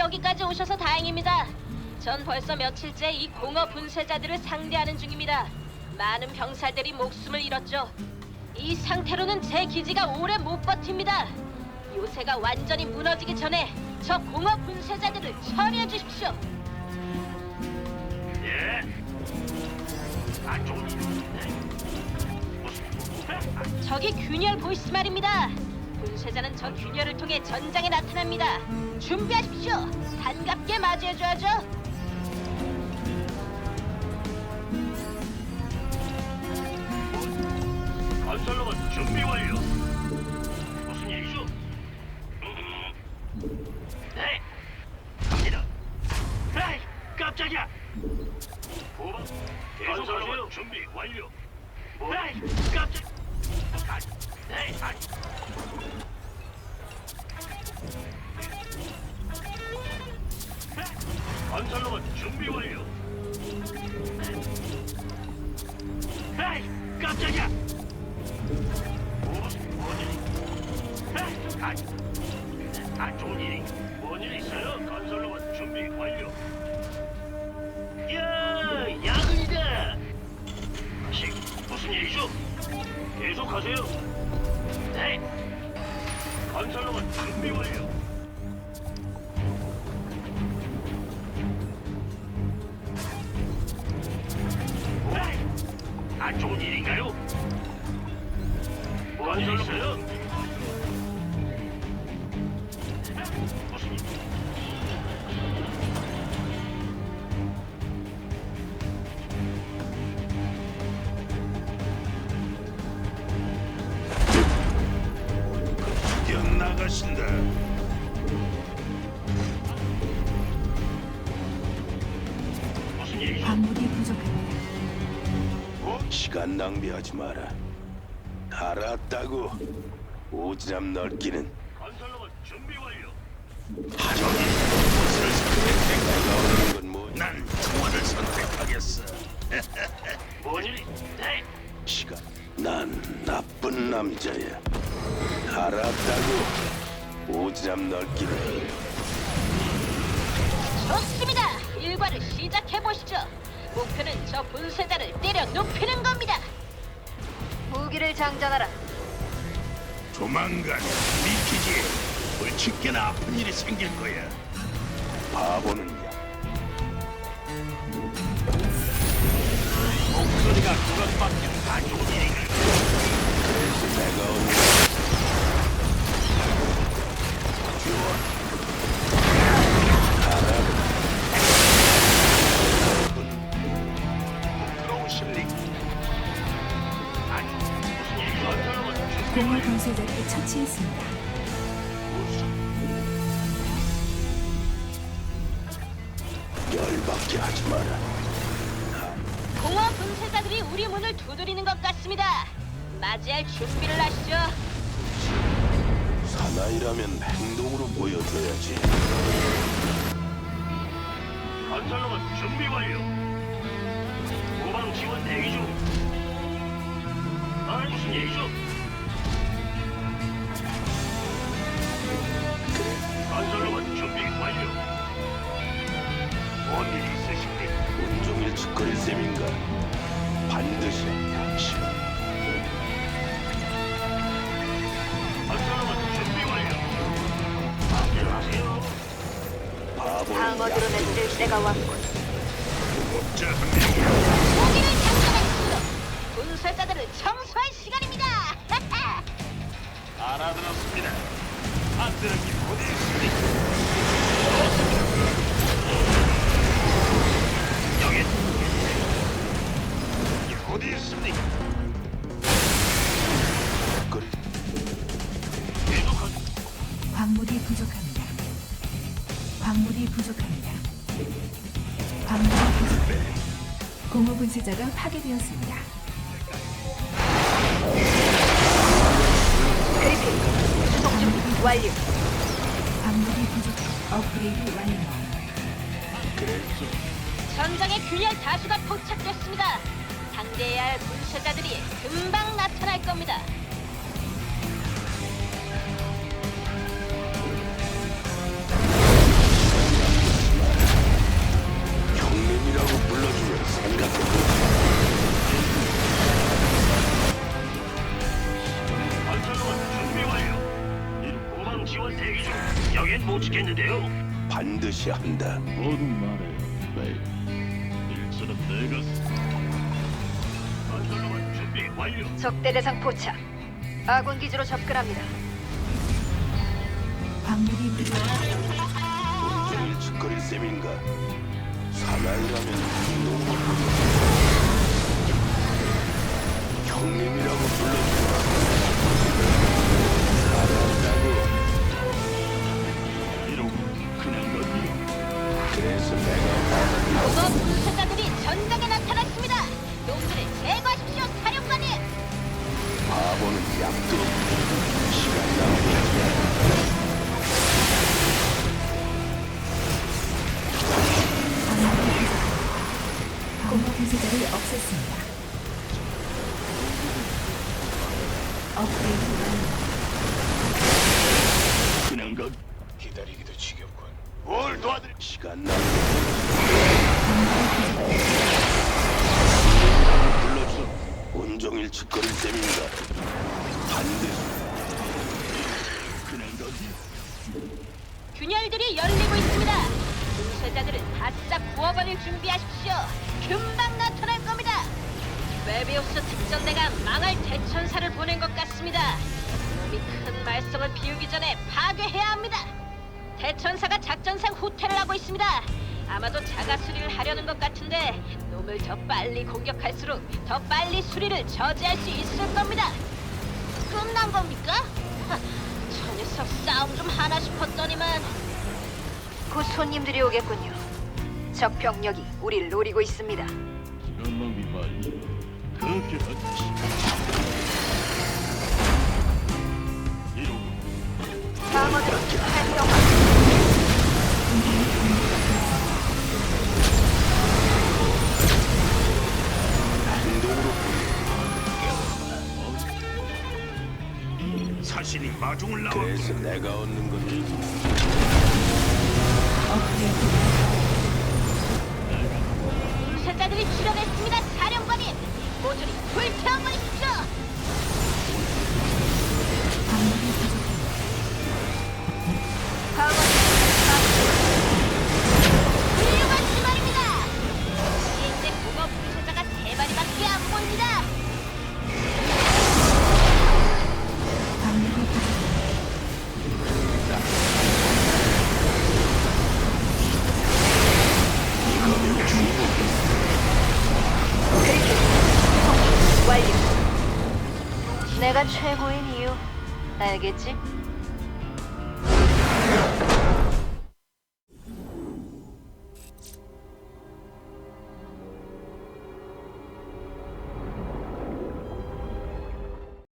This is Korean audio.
여기까지 오셔서 다행입니다. 전 벌써 며칠째 이 공허 분쇄자들을 상대하는 중입니다. 많은 병사들이 목숨을 잃었죠. 이 상태로는 제 기지가 오래 못 버팁니다. 요새가 완전히 무너지기 전에 저 공허 분쇄자들을 처리해 주십시오. 예. 안 좋은 일. 네. 무슨 저기 균열 보이스 말입니다. 분쇄자는 저 균열을 통해 전장에 나타납니다. 준비하십시오. 반갑게 맞이해줘야죠. 건설로봇 준비 완료. 무슨 일이죠? 음. 네. 갑니다. 에이, 깜짝이야. 후방 건설로봇 준비 완료. 에이, 깜짝. 건설로봇. 아, 일이 뭔일 있어요? 건설로봇 준비 완료. 계속하세요. 네. 건설로봇 준비 완료. 에이, 안 좋은 일인가요? 뭔일 있어요? 뛰어나가신다. 무슨 일이죠? 광물이 부족합니다. 어? 시간 낭비하지 마라. 알았다고. 오지랖 넓기는 건설로봇 준비 완료. 하정이 무엇을 선택해가 오는 건 뭐? 난 청원을 선택하겠어. 뭔 일이? 네. 시간. 난 나쁜 남자야. 알았다고. 오지랖 넓기는 좋습니다. 일과를 시작해 보시죠. 목표는 저 분쇄자를 때려 눕히는 겁니다. 무기를 장전하라. 조만간 미키지에 불치게나 아픈 일이 생길 거야. 바보는 야. 목소리가 그것밖에 안 좋은 일인가? 그래서 내가 오늘 처치했습니다. 열받게 하지 마라. 공허 분쇄자들이 우리 문을 두드리는 것 같습니다. 맞이할 준비를 하시죠. 사나이라면 행동으로 보여줘야지. 건설로봇 준비 완료. 후방 지원 대기 중. 아, 무슨 일이죠? 건설로봇 준비 완료. 뭔일 있으십니까? 온종일 짓거릴 셈인가? 반드시 당신 맺을 때가 왔고 자, 한 명이야. 무기를 장전하십시오. 분쇄자들을 청소할 시간입니다. 알아들었습니다. 안 들은 게 어디 있습니까? 여기 어디 있습니까? 부족합니다. 부족합니다. 공허 분쇄자가 파괴되었습니다. 완료. 광물이 부족합니다. 업그레이드 완료. 전장에 균열 다수가 포착됐습니다. 상대해야 할 분쇄자들이 금방 나타날 겁니다. 지켰는데요. 반드시 한다. 뭐든 말해. 네. 일처는 내가. 건설로만 준비 완료. 적대 대상 포착. 아군 기지로 접근합니다. 광물이 부족합니다. 온종일 짓거릴 셈인가? 사나이라면 농구꾼 형님이라고 불러주라. 기다리기도 지겹군. 뭘 도와드릴? 시간 낭비. 불러줘. 온종일 짓거릴 셈인가? 반드시. 그냥 가기. 균열들이 열리고 있습니다. 분쇄자들을 바싹 구워버릴 준비하십시오. 금방 나타날 겁니다. 메비우스 특전대가 망할 대천사를 보낸 것 같습니다. 놈이 큰 말썽을 피우기 전에 파괴해야 합니다. 대천사가 작전상 후퇴를 하고 있습니다. 아마도 자가 수리를 하려는 것 같은데 놈을 더 빨리 공격할수록 더 빨리 수리를 저지할 수 있을 겁니다. 끝난 겁니까? 하, 저 녀석 싸움 좀 하나 싶었더니만 곧 손님들이 오겠군요. 적 병력이 우리를 노리고 있습니다. 시간 낭비 말지. 그렇게 하지. 방어드로 활성화. 신이 마중을 나와. 그래서 내가 얻는 건 업그레이드 내가 최고인 이유 알겠지?